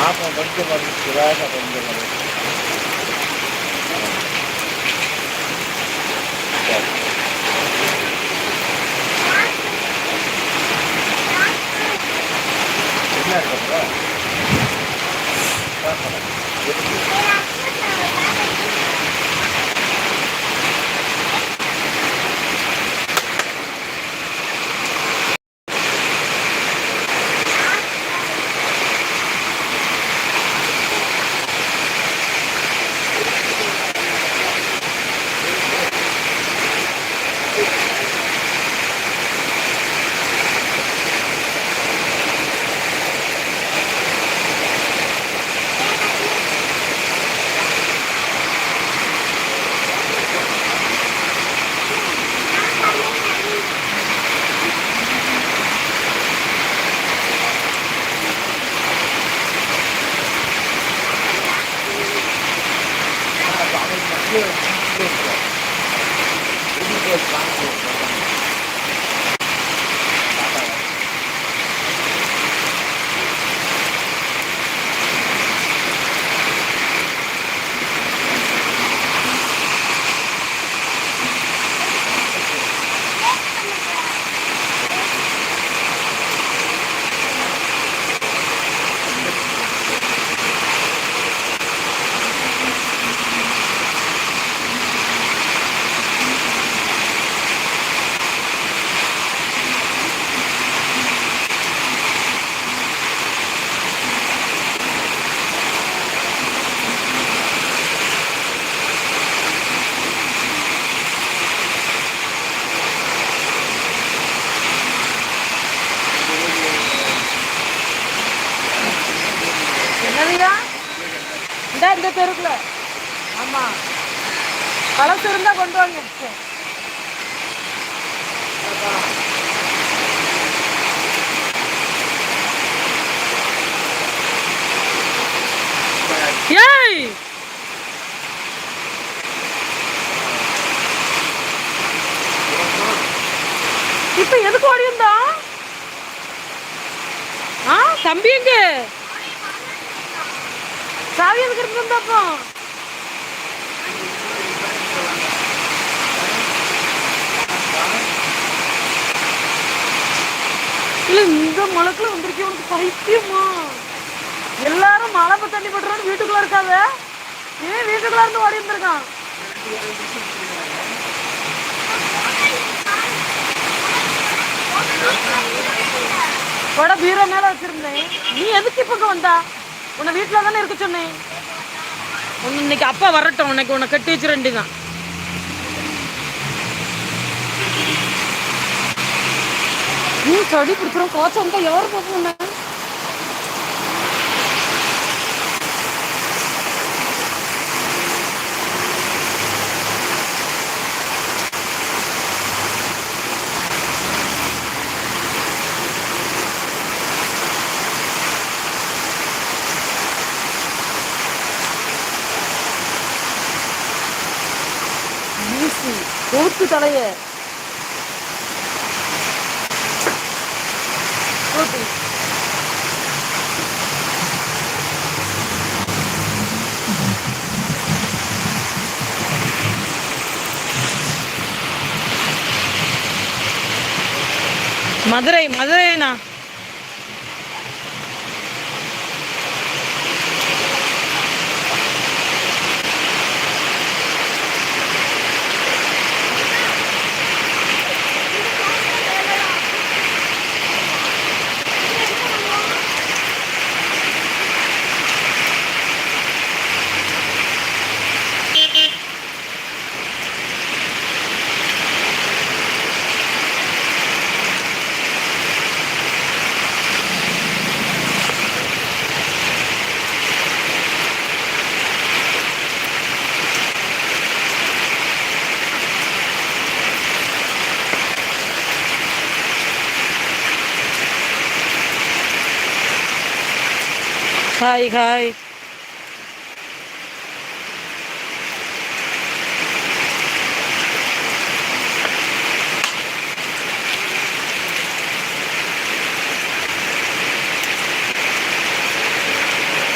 பாப்போம் கொஞ்சம் கொஞ்சம் சுராக கொஞ்சம் கொஞ்சம் சரி. என்ன இருக்குப்பா Yes. சாவி எதுக்கு இருந்திருந்தப்போ இல்ல இந்த மழைக்குள்ள வந்திருக்கே உனக்கு பைத்தியமா? எல்லாரும் மழை தண்ணி பட்டுறோன்னு வீட்டுக்குள்ள இருக்காத. ஏன் வீட்டுக்குள்ள இருந்து ஓடி இருந்திருக்கான் கொடை பீரோ மேல வச்சிருந்தேன். நீ எதுக்கு இப்ப வந்தா? உன்னை வீட்டுல தானே இருக்க சொன்னேன்? உன்னை இன்னைக்கு அப்பா வரட்டும் உனக்கு உன்னை கட்டி வச்சு ரெண்டு தான். நீ சடி பிடிச்சிரும் கோச்சம் வந்தா யாரு பார்ப்போம் வீசி தலைய. மதுரை மதுரைண்ணா ஹாய் ஹாய்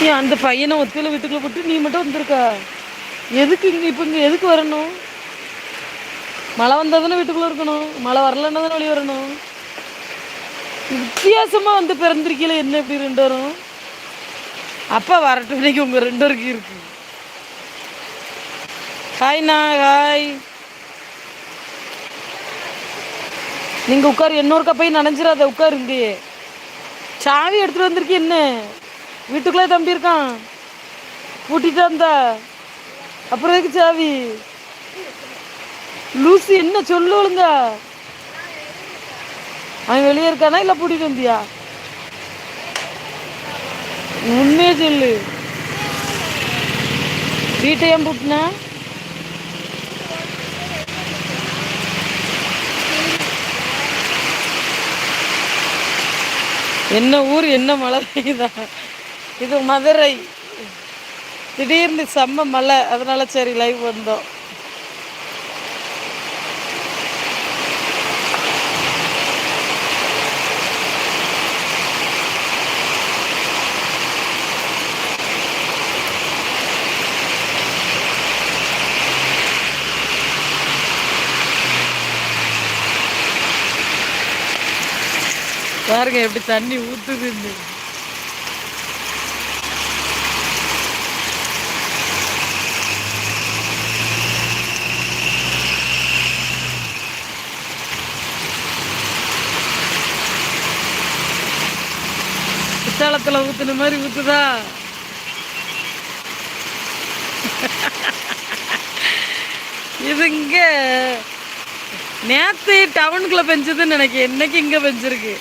நீ அந்த பையனை ஒத்தையில வீட்டுக்குள்ள போட்டு நீ மட்டும் வந்திருக்க. எதுக்கு இங்கே இப்போ இங்கே எதுக்கு வரணும்? மழை வந்தால் தானே வீட்டுக்குள்ளே இருக்கணும். மழை வரலன்னா தானே வெளியே வரணும். வித்தியாசமாக வந்து பிறந்திருக்கீல என்ன இப்படி ரெண்டு வரும் அப்பா வரட்டும். இன்னைக்கு உங்கள் ரெண்டு வரைக்கும் இருக்கு. ஹாய்ண்ணா ஹாய் நீங்கள் உட்காரு. இன்னொருக்கா கப்பையும் நனைஞ்சிடாத உட்காரு இங்கேயே சாவி எடுத்துகிட்டு வந்திருக்கீ என்ன? வீட்டுக்குள்ளே தம்பி இருக்கான். கூட்டிகிட்டு வந்தா. அப்புறம் எதுக்கு சாவி? லூசி என்ன சொல்லு அவன் வெளியே இருக்கானா இல்லை கூட்டிகிட்டு வந்தியா? உண்மையே சொல்லு. வீட்டை ஏன் பூட்டினா? என்ன ஊர் என்ன மழை பெய்யுதா இது மதுரை. திடீர்னு செம்ம மழை. அதனால சரி லைவ் வந்தோம். பாருங்க எப்படி தண்ணி ஊத்துதுன்னு குத்தாலத்தில் ஊத்துன மாதிரி ஊத்துதா? இது இங்க நேத்து டவுனுக்குள்ள பெஞ்சதுன்னு நினைக்கிறேன். இன்னைக்கு இங்க பெஞ்சிருக்கு.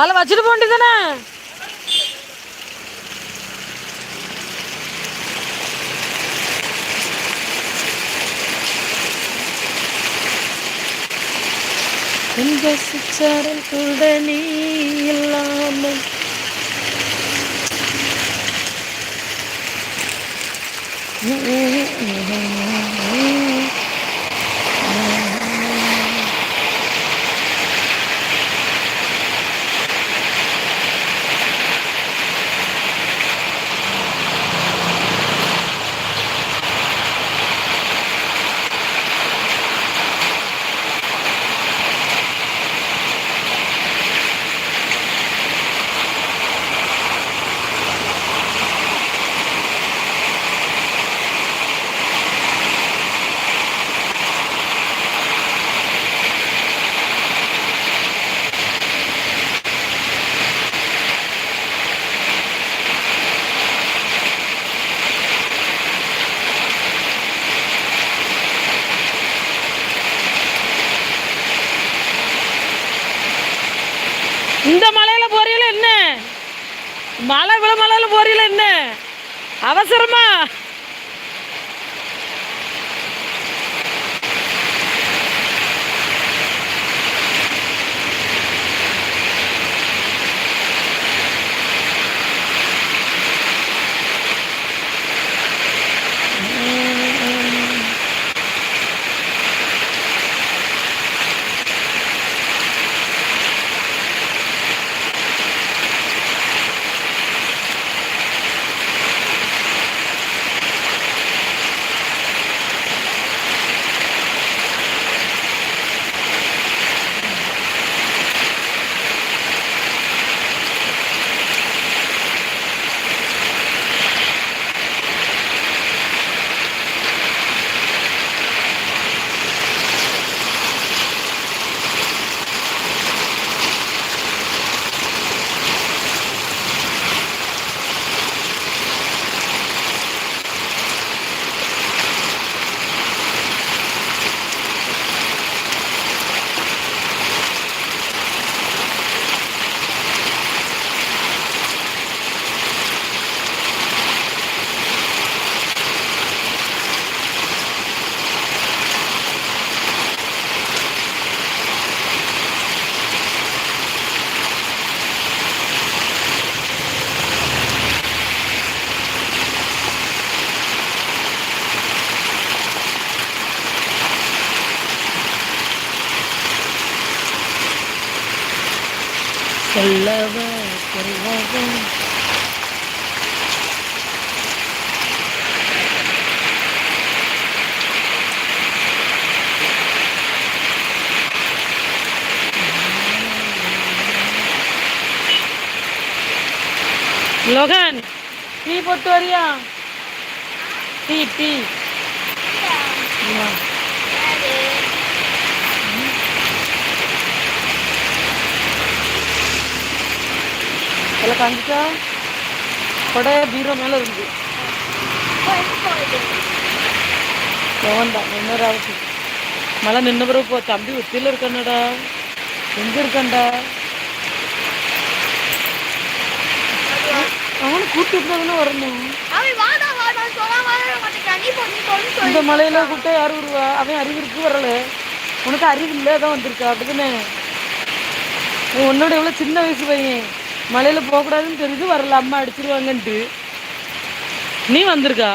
அதில் வச்சுட்டு போண்டி தானே இந்த சிச்சாரல் கூட நீ இல்லாமல். லோகன் டீ போட்டு வரியா டீ டீ ஆமா. எல்லாம் காஞ்சிட்டா கொடை பீரோ மேலே இருந்து வேண்டாம் இன்னொரு மழை நின்ன பிறகு போ தம்பி ஒத்தியில் இருக்கானடா அவனை கூப்பிட்டு தானே வரணும் இந்த மலையில கூப்பிட்டா யார் வருவா? அவன் அறிவு இருக்கு வரல. உனக்கு அறிவு இல்லை தான் வந்திருக்கா. அப்படிதானே? உன்னோட எவ்வளோ சின்ன வயசு பையன். மலையில போகக்கூடாதுன்னு தெரிஞ்சு வரல. அம்மா அடிச்சிருவாங்கன்ட்டு. நீ வந்திருக்கா?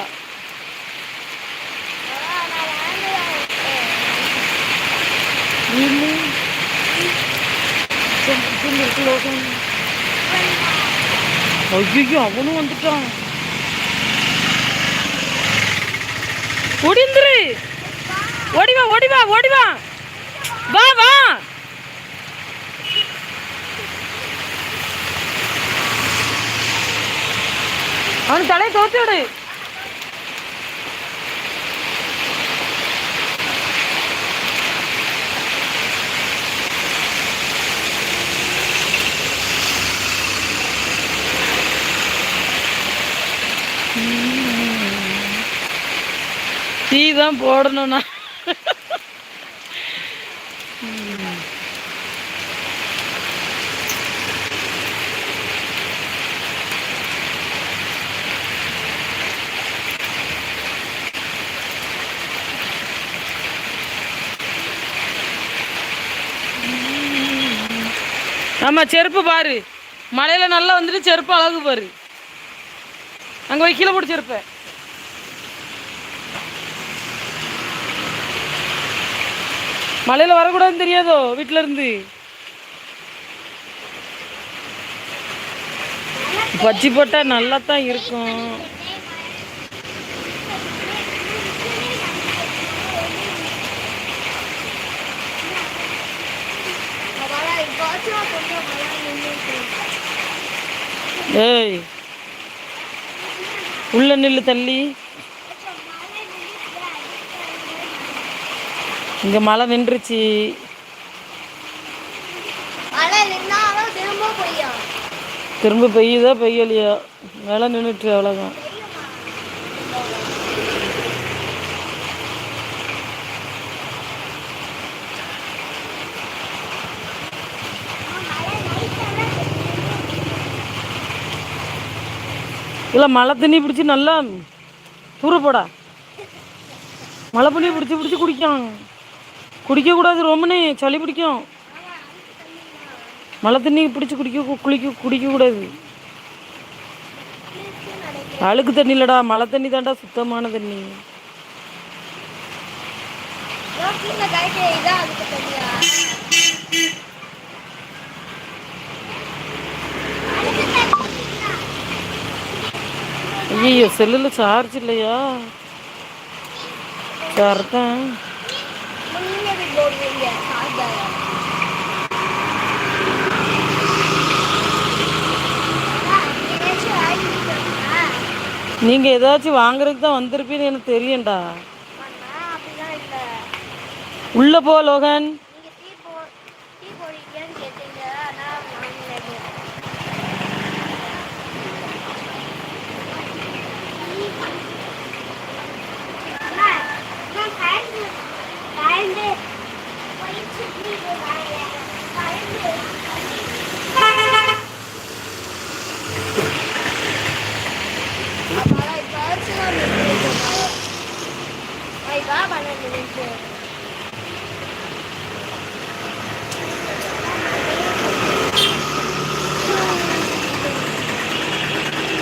நீ ஐயோ அவனும் வந்துட்டான். ஒடிந்துரு. ஓடிவா ஓடிவா ஓடிவா வா வா. வா அவன் தலையை தோத்து விடு டீ தான் போடணும்னா. ஆமாம் செருப்பு பாரு. மழையில் நல்லா வந்துட்டு செருப்பு அழகு பாரு. அங்கே போய் கீழே பிடிச்சிருப்பேன் செருப்பை மழையில் வரக்கூடாதுன்னு தெரியாதோ வீட்டில் இருந்து? பஜ்ஜி போட்டால் நல்லா தான் இருக்கும். ஏய் உள்ள நில்லு தள்ளி. இங்கே மழை நின்றுச்சு. திரும்ப பெய்யுதா பெய்யலையா? மேலே நின்றுட்டு அவ்வளோதான் இல்லை மழை தண்ணி பிடிச்சி நல்லா தூர போடா. மழை தண்ணி பிடிச்சி பிடிச்சி குடிக்கும். குடிக்கக்கூடாது ரொம்பனே சளி பிடிக்கும். மழை தண்ணி பிடிச்சி குடிக்க குளிக்க குடிக்கக்கூடாது அழுக்கு தண்ணி இல்லடா மழை தண்ணி தான்டா சுத்தமான தண்ணி. ஐயோ செல்லில் சார்ஜ் இல்லையா? சார்தான் நீங்கள் ஏதாச்சும் வாங்குறதுக்கு தான் வந்திருப்பீன்னு எனக்கு தெரியும்டா. உள்ளே போ லோகன்.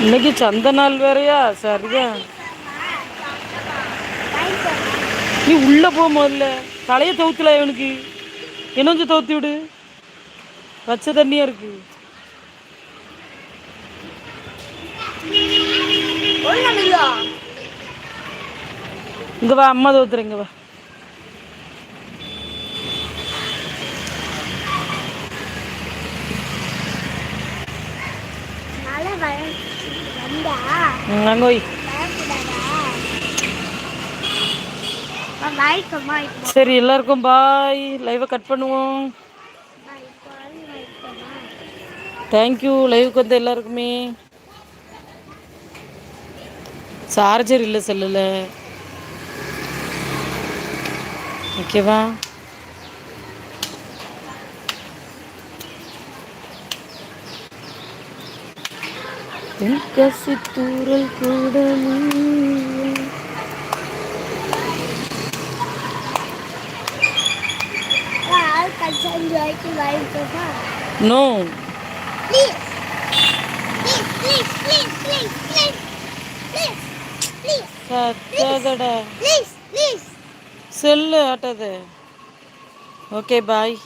இன்னைக்கு சந்த நாள் வேறயா சரிதான். நீ உள்ள போ முதல்ல. தலையை தவுத்துல இவனுக்கு. என்னஞ்சு தவுத்து விடு. பச்சை தண்ணியா இருக்கு. இங்க வா அம்மா தோத்துற இங்க வா. அங்கே போய். சரி எல்லாருக்கும் பாய் லைவை கட் பண்ணுவோம். தேங்க்யூ லைவுக்கு வந்து எல்லாருக்குமே. சார்ஜர் இல்லை செல்லில். ஓகேவா தென்காசி தூரல் கூட நீ ஆள் கல்ச்சர் வாய்க்கு வாய்க்கம்மா no please please please please please please please சத்ததடா please please cell ஆட்டது okay bye